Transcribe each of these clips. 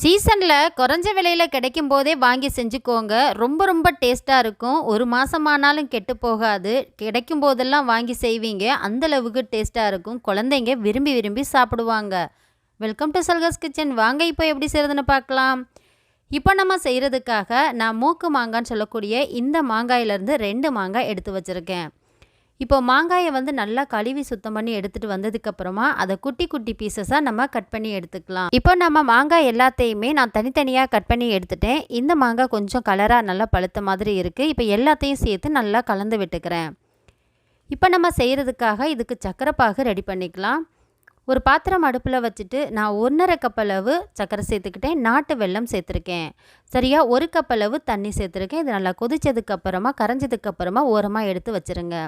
சீசனில் குறைஞ்ச விலையில் கிடைக்கும் போதே வாங்கி செஞ்சுக்கோங்க. ரொம்ப ரொம்ப டேஸ்ட்டாக இருக்கும். ஒரு மாதமானாலும் கெட்டு போகாது. கிடைக்கும் போதெல்லாம் வாங்கி செய்வீங்க. அந்தளவுக்கு டேஸ்ட்டாக இருக்கும். குழந்தைங்க விரும்பி விரும்பி சாப்பிடுவாங்க. வெல்கம் டு சல்கஸ் கிச்சன் வாங்க இப்போ எப்படி செய்கிறதுன்னு பார்க்கலாம். இப்போ நம்ம செய்கிறதுக்காக நான் மூக்கு மாங்கான்னு சொல்லக்கூடிய இந்த மாங்காயிலேருந்து ரெண்டு மாங்காய் எடுத்து வச்சுருக்கேன். இப்போ மாங்காயை வந்து நல்லா கழுவி சுத்தம் பண்ணி எடுத்துகிட்டு வந்ததுக்கப்புறமா அதை குட்டி குட்டி பீசஸாக நம்ம கட் பண்ணி எடுத்துக்கலாம். இப்போ நம்ம மாங்காய் எல்லாத்தையுமே நான் தனித்தனியாக கட் பண்ணி எடுத்துட்டேன். இந்த மாங்காய் கொஞ்சம் கலராக நல்லா பழுத்த மாதிரி இருக்குது இப்போ எல்லாத்தையும் சேர்த்து நல்லா கலந்து விட்டுக்கிறேன். இப்போ நம்ம செய்கிறதுக்காக இதுக்கு சக்கரைப்பாகு ரெடி பண்ணிக்கலாம். ஒரு பாத்திரம் அடுப்பில் வச்சுட்டு நான் ஒன்றரை கப் அளவு சர்க்கரை சேர்த்துக்கிட்டேன். நாட்டு வெல்லம் சேர்த்துருக்கேன். சரியாக ஒரு கப் அளவு தண்ணி சேர்த்துருக்கேன். இது நல்லா கொதிச்சதுக்கப்புறமா கரைஞ்சதுக்கப்புறமா ஓரமாக எடுத்து வச்சுருங்க.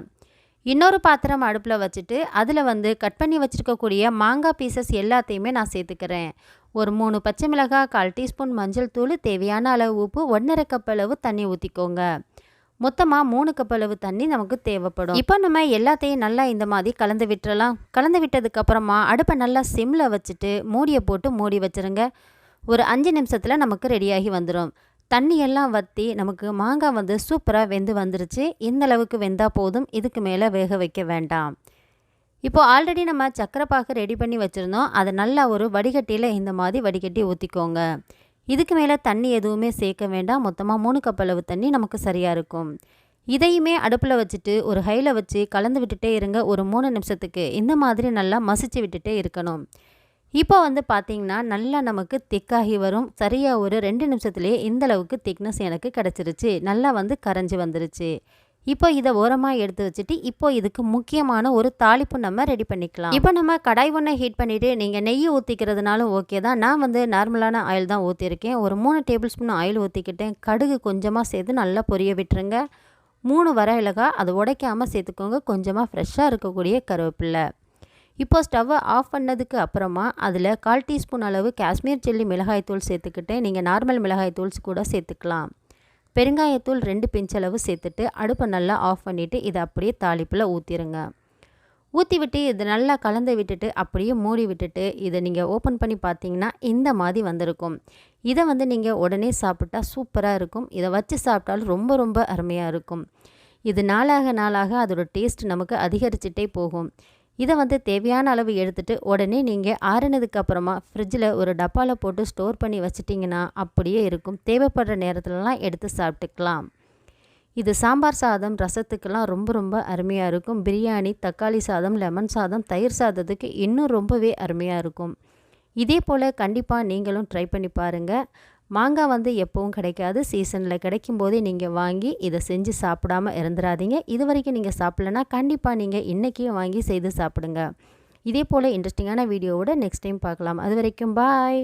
இன்னொரு பாத்திரம் அடுப்பில் வச்சுட்டு அதில் வந்து கட் பண்ணி வச்சுருக்கக்கூடிய மாங்காய் பீசஸ் எல்லாத்தையுமே நான் சேர்த்துக்கிறேன். ஒரு மூணு பச்சை மிளகாய் கால் டீஸ்பூன் மஞ்சள் தூள் தேவையான அளவு உப்பு ஒன்றரை கப் அளவு தண்ணி ஊற்றிக்கோங்க மொத்தமாக மூணு கப் அளவு தண்ணி நமக்கு தேவைப்படும். இப்போ நம்ம எல்லாத்தையும் நல்லா இந்த மாதிரி கலந்து விட்டுறலாம். கலந்து விட்டதுக்கப்புறமா அடுப்பை நல்லா சிம்மில் வச்சுட்டு மூடியை போட்டு மூடி வச்சுருங்க. ஒரு அஞ்சு நிமிஷத்தில் நமக்கு ரெடியாகி வந்துடும் தண்ணியெல்லாம் வற்றி நமக்கு மாங்காய் வந்து சூப்பராக வெந்து வந்துருச்சு. இந்தளவுக்கு வெந்தால் போதும். இதுக்கு மேலே வேக வைக்க வேண்டாம். இப்போது ஆல்ரெடி நம்ம சக்கரைப்பாக்கு ரெடி பண்ணி வச்சுருந்தோம். அதை நல்லா ஒரு வடிகட்டியில் இந்த மாதிரி வடிகட்டி ஊற்றிக்கோங்க இதுக்கு மேலே தண்ணி எதுவுமே சேர்க்க வேண்டாம். மொத்தமாக மூணு கப் அளவு தண்ணி நமக்கு சரியாக இருக்கும். இதையுமே அடுப்பில் வச்சுட்டு ஒரு ஹையில் வச்சு கலந்து விட்டுட்டே இருங்க. ஒரு மூணு நிமிஷத்துக்கு. இந்த மாதிரி நல்லா மசிச்சு விட்டுட்டே இருக்கணும். இப்போ வந்து பார்த்திங்கன்னா நல்லா நமக்கு திக்காகி வரும். சரியாக ஒரு ரெண்டு நிமிஷத்துலேயே இந்தளவுக்கு திக்னஸ் எனக்கு கிடச்சிருச்சு. நல்லா வந்து கரைஞ்சி வந்துருச்சு. இப்போ இதை ஓரமாக எடுத்து வச்சுட்டு இப்போ இதுக்கு முக்கியமான ஒரு தாளிப்பு நம்ம ரெடி பண்ணிக்கலாம். இப்போ நம்ம கடாய் ஒன்றை ஹீட் பண்ணிவிட்டு நீங்கள் நெய் ஊற்றிக்கிறதுனாலும் ஓகே தான். நான் வந்து நார்மலான ஆயில் தான் ஊற்றிருக்கேன் ஒரு மூணு டேபிள் ஸ்பூன் ஆயில் ஊற்றிக்கிட்டேன் கடுகு கொஞ்சமாக சேர்த்து நல்லா பொரிய விட்டுருங்க. மூணு வர இலகா அதை உடைக்காமல் சேர்த்துக்கோங்க. கொஞ்சமாக ஃப்ரெஷ்ஷாக இருக்கக்கூடிய கருவேப்பில்லை. இப்போ ஸ்டவ்வை ஆஃப் பண்ணதுக்கு அப்புறமா அதில் கால் டீஸ்பூன் அளவு காஷ்மீர் சில்லி மிளகாய்த்தூள் சேர்த்துக்கிட்டு நீங்கள் நார்மல் மிளகாய்த்தூள் கூட சேர்த்துக்கலாம். பெருங்காயத்தூள் ரெண்டு பிஞ்சளவு சேர்த்துட்டு அடுப்பை நல்லா ஆஃப் பண்ணிவிட்டு இதை அப்படியே தாளிப்பில் ஊற்றிடுங்க ஊற்றி விட்டு இதை நல்லா கலந்து விட்டுட்டு அப்படியே மூடி விட்டுட்டு இதை நீங்கள் ஓப்பன் பண்ணி பார்த்தீங்கன்னா இந்த மாதிரி வந்திருக்கும். இதை வந்து நீங்கள் உடனே சாப்பிட்டா சூப்பராக இருக்கும். இதை வச்சு சாப்பிட்டாலும் ரொம்ப ரொம்ப அருமையாக இருக்கும். இது நாளாக நாளாக அதோடய டேஸ்ட் நமக்கு அதிகரிச்சுட்டே போகும். இதை வந்து தேவையான அளவு எடுத்துகிட்டு உடனே நீங்கள் ஆறினதுக்கு அப்புறமா ஃப்ரிட்ஜில் ஒரு டப்பாவில் போட்டு ஸ்டோர் பண்ணி வச்சிட்டிங்கன்னா அப்படியே இருக்கும். தேவைப்படுற நேரத்துலலாம் எடுத்து சாப்பிட்டுக்கலாம். இது சாம்பார் சாதம் ரசத்துக்கெல்லாம் ரொம்ப ரொம்ப அருமையாக இருக்கும். பிரியாணி தக்காளி சாதம் லெமன் சாதம் தயிர் சாதத்துக்கு இன்னும் ரொம்பவே அருமையாக இருக்கும். இதே போல் கண்டிப்பாக நீங்களும் ட்ரை பண்ணி பாருங்கள் மாங்காய் வந்து எப்போவும் கிடைக்காது. சீசனில் கிடைக்கும் போதே நீங்கள் வாங்கி இதை செஞ்சு சாப்பிடாமல் இறந்துடாதீங்க இது வரைக்கும் நீங்கள் சாப்பிட்லன்னா கண்டிப்பாக நீங்கள் இன்றைக்கே வாங்கி செய்து சாப்பிடுங்க. இதே போல் இன்ட்ரெஸ்டிங்கான வீடியோவோட நெக்ஸ்ட் டைம் பார்க்கலாம். அது வரைக்கும் பாய்